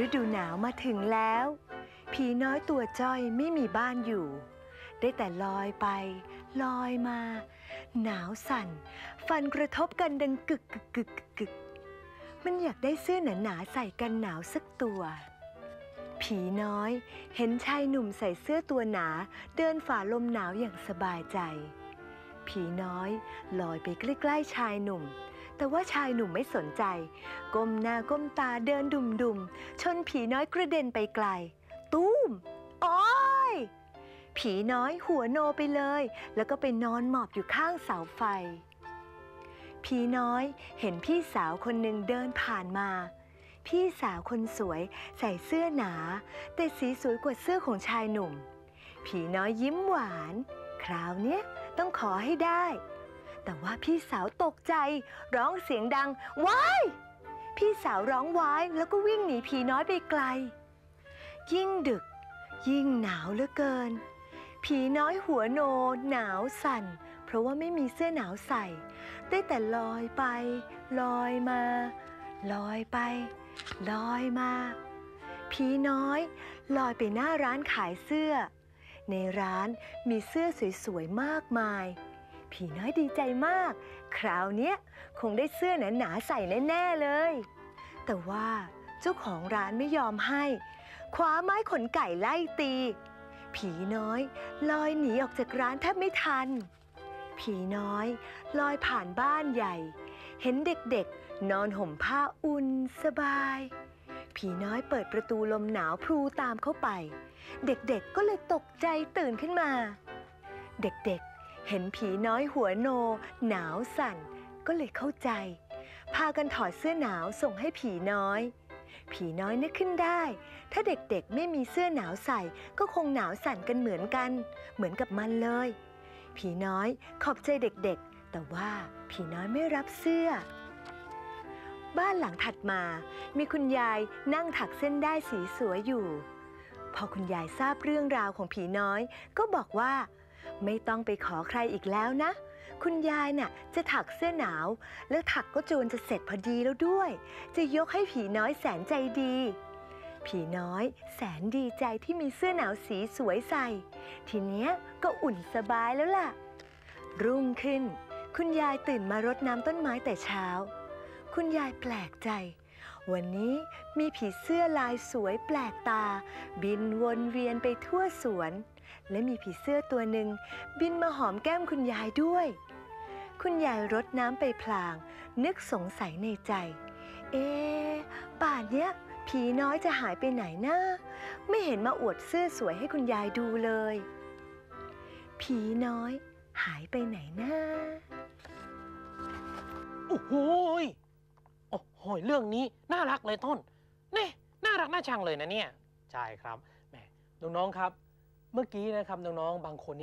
ฤดูหนาวมาถึงแล้ว ผีน้อยตัวจ้อยไม่มีบ้านอยู่ ได้แต่ลอยไป ลอยมา หนาวสั่น ฟันกระทบกันดังกึกกึกกึกกึกมันอยากได้เสื้อหนาๆใส่กันหนาวสักตัว ผีน้อยเห็นชายหนุ่มใส่เสื้อตัวหนา เดินฝ่าลมหนาวอย่างสบายใจ ผีน้อยลอยไปใกล้ๆชายหนุ่ม แต่ว่าชายหนุ่มไม่สนใจ ก้มหน้าก้มตาเดินดุมๆชนผีน้อยกระเด็นไปไกลตุ้มอ้อยผีน้อยหัวโนไปเลย แล้วก็ไปนอนหมอบอยู่ข้างเสาไฟ ผีน้อยเห็นพี่สาวคนหนึ่งเดินผ่านมา พี่สาวคนสวยใส่เสื้อหนา แต่สีสวยกว่าเสื้อของชายหนุ่ม ผีน้อยยิ้มหวาน คราวเนี้ยต้องขอให้ได้ แต่ว่าพี่สาวตกใจ ร้องเสียงดังว้ายพี่สาวร้องว้ายแล้วก็วิ่งหนีผีน้อยไปไกล ยิ่งดึก ยิ่งหนาวเหลือเกิน ผีน้อยหัวโน หนาวสั่น เพราะว่าไม่มีเสื้อหนาวใส่ ได้แต่ลอยไป ลอยมา ลอยไป ลอยมา ผีน้อย ลอยไปหน้าร้านขายเสื้อ ในร้านมีเสื้อสวยๆมากมาย ผีน้อยดีใจมาก คราวเนี้ยคงได้เสื้อหนาๆใส่แน่ ๆ เลย แต่ว่าเจ้าของร้านไม่ยอมให้ คว้าไม้ขนไก่ไล่ตี ผีน้อย ลอยหนีออกจากร้านแทบไม่ทัน ผีน้อย ลอยผ่านบ้านใหญ่ เห็นเด็กๆ นอนห่มผ้าอุ่นสบาย ผีน้อยเปิดประตูลมหนาวพลูตามเข้าไป เด็กๆก็เลยตกใจตื่นขึ้นมา เด็กๆ เห็นผีน้อยหัวโน หนาวสั่น ก็เลยเข้าใจ พากันถอดเสื้อหนาวส่งให้ผีน้อย ผีน้อยนึกขึ้นได้ ถ้าเด็กๆไม่มีเสื้อหนาวใส่ ก็คงหนาวสั่นกันเหมือนกัน เหมือนกับมันเลย ผีน้อยขอบใจเด็กๆ แต่ว่าผีน้อยไม่รับเสื้อ บ้านหลังถัดมา มีคุณยายนั่งถักเส้นได้สีสวยอยู่ พอคุณยายทราบเรื่องราวของผีน้อย ก็บอกว่า ไม่ต้องไปขอใครอีกแล้วนะ คุณยายน่ะจะถักเสื้อหนาว แล้วถักก็จูนจะเสร็จพอดีแล้วด้วย จะยกให้ผีน้อยแสนใจดี ผีน้อยแสนดีใจที่มีเสื้อหนาวสีสวยใส่ ทีเนี้ยก็อุ่นสบายแล้วล่ะ รุ่งขึ้น คุณยายตื่นมารดน้ำต้นไม้แต่เช้า คุณยายแปลกใจ วันนี้มีผีเสื้อลายสวยแปลกตา บินวนเวียนไปทั่วสวน และมีผีเสื้อตัวหนึ่งบินมาหอมแก้มคุณยายด้วย คุณยายรดน้ำไปพลาง นึกสงสัยในใจ เอ๊ะป่านเนี้ยผีน้อยจะหายไปไหนนะไม่เห็นมาอวดเสื้อสวยให้คุณยายดูเลย ผีน้อยหายไปไหนนะโอ้โหย โอ้ยเรื่องนี้น่ารักเลยต้นนี่น่ารักน่าชังเลยนะเนี่ย ใช่ครับแหมน้องๆครับ เมื่อกี้นะครับน้องๆบางคนนี่